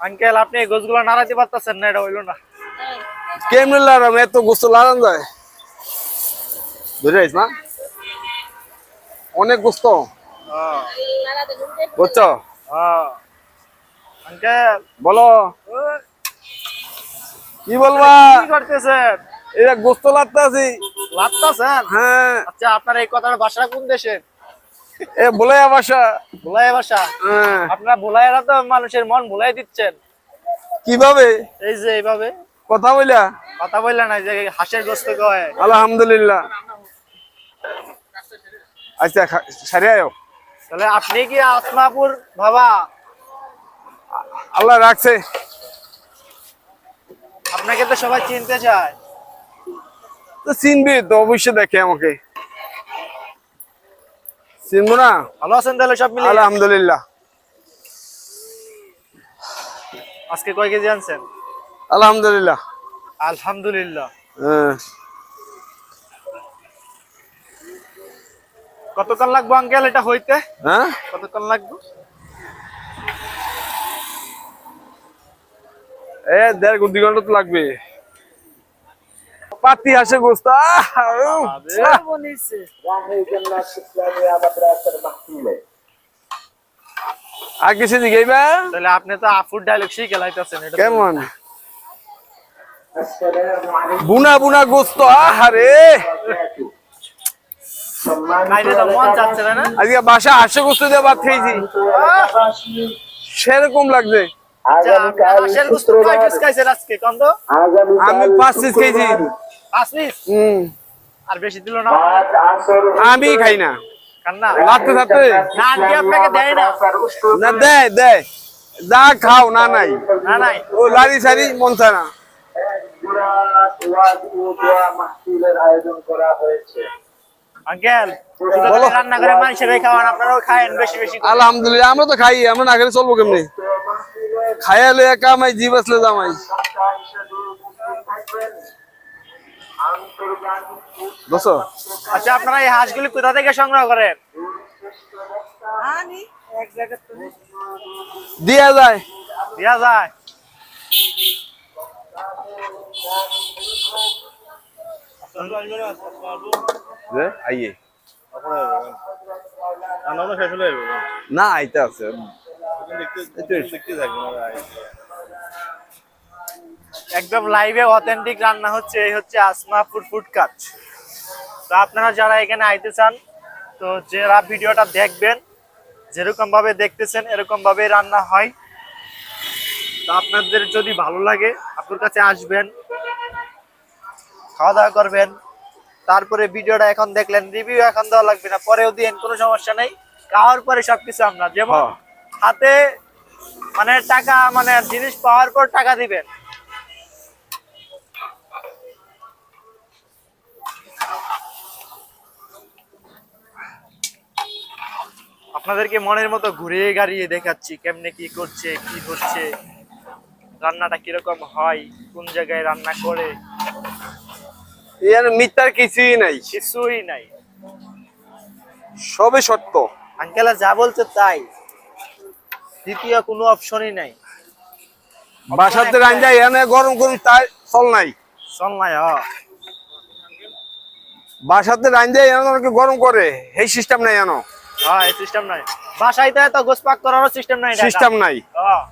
Uncle আপনি এই গোছগুলো নাড়াতে পারতেছেন না এটা হইল না। কেমনে লাগাম এত গোস্ত লাগান যায়। বুঝে না। অনেক গোস্ত। বুঝছ? হ্যাঁ। আঙ্কেল। বলো। কি বলবা? কি করতেছেন? এটা গোস্ত লাগতে আছি লাগতাছেন হ্যাঁ। আচ্ছা আপনার এই কথার বাসা কোন দেশের? এ বলে বাসা। ভুলাই ভাষা হ্যাঁ। আপনার ভুলাইরা তো মানুষের মন ভুলাই দিচ্ছেন। কীভাবে? এই যে এইভাবে। কথা বইলা কথা বললেন না যে হাঁসের গোস্ত কয়। আলহামদুলিল্লাহ। আচ্ছা সারি আয়ো তাহলে আপনি কি আসমাপুর বাবা আল্লাহ রাখছে। আপনাকে তো সবাই চিনতে চায়। তো চিনবি তো অবশ্যই দেখে আমাকে। চিনবো না? ভালো আছেন তাহলে সব মিলে আলহামদুলিল্লাহ। আজকে কয় কেজি আনছেন? আলহামদুলিল্লাহ। আলহামদুলিল্লাহ। হ্যাঁ। কতক্ষণ লাগবো আঙ্কেল এটা হইতে? হ্যাঁ? কতক্ষণ লাগবে? এ দেড় দুই ঘণ্টা তো লাগবে। পাতি আসে গোস্ত আর কিছু জিগাইবা তাহলে আপনি তো আফুর ডায়লগ শিখে লাইতেছেন এটা কেমন? বুনা বুনা গোস্ত আহারে। মন আজকে বাসা হাসে গোস্ত দিয়ে ভাত খেয়েছি। সেরকম লাগছে। আচ্ছা, আমি পাঁচ পিস খেয়েছি। পাঁচ পিস আর বেশি দিল না? আমি খাই না। কান্না? লাগতে থাকতে? না আন্টি আপনাকে দেয় না। না দেয় দেয় যা খাও না নাই। না নাই। ও লারি সারি মন চায় না। আয়োজন করা হয়েছে আঙ্কেল রান্না করে মানুষের খাওয়ান আপনারাও খায়েন বেশি বেশি আলহামদুলিল্লাহ আমরা তো খাই আমরা না খেলে চলবো কেমনি? খাইয়ালে কামাই জি বাসলে জামাই। বুঝছ? আচ্ছা আপনারা এই হাঁসগুলি কোথা থেকে সংগ্রহ করেন? দিয়া যায়। দেওয়া যায়। আইয়ে। না আইতে আছে। একদম লাইভে অথেন্টিক রান্না হচ্ছে এই হচ্ছে আসমাপুর ফুড কাট তো আপনারা যারা এখানে আইতে চান তো যারা ভিডিওটা দেখবেন যেরকম ভাবে দেখতেছেন এরকম ভাবে রান্না হয়। তো আপনাদের যদি ভালো লাগে আপনার কাছে আসবেন খাওয়া দাওয়া করবেন তারপরে ভিডিওটা এখন দেখলেন রিভিউ এখন দেওয়া লাগবে না পরেও দিন কোনো সমস্যা নেই। খাওয়ার পরে সবকিছু আমরা যেমন হ্যাঁ। হাতে মানে টাকা মানে জিনিস পাওয়ার পর টাকা দিবেন। আপনাদেরকে মনের মতো ঘুরিয়ে গাড়িয়ে দেখাচ্ছি কেমনে কি করছে কি হচ্ছে রান্নাটা কীরকম হয় কোন জায়গায় রান্না করে। এর মিথ্যার কিছুই নাই। কিছুই নাই। সবই সত্য। আঙ্কেলা যা বলছে তাই। দ্বিতীয় কোনো অপশনই নাই। বাসাতে রাঞ্জা এনে গরম গরম তাই চল নাই। চল নাই হ। বাসাতে রাঞ্জা এনে গরম করে এই সিস্টেম নাই এনো হ্যাঁ সিস্টেম নাই। বাসায় তো এত গোসপাক করারও সিস্টেম নাই সিস্টেম নাই। হ্যাঁ।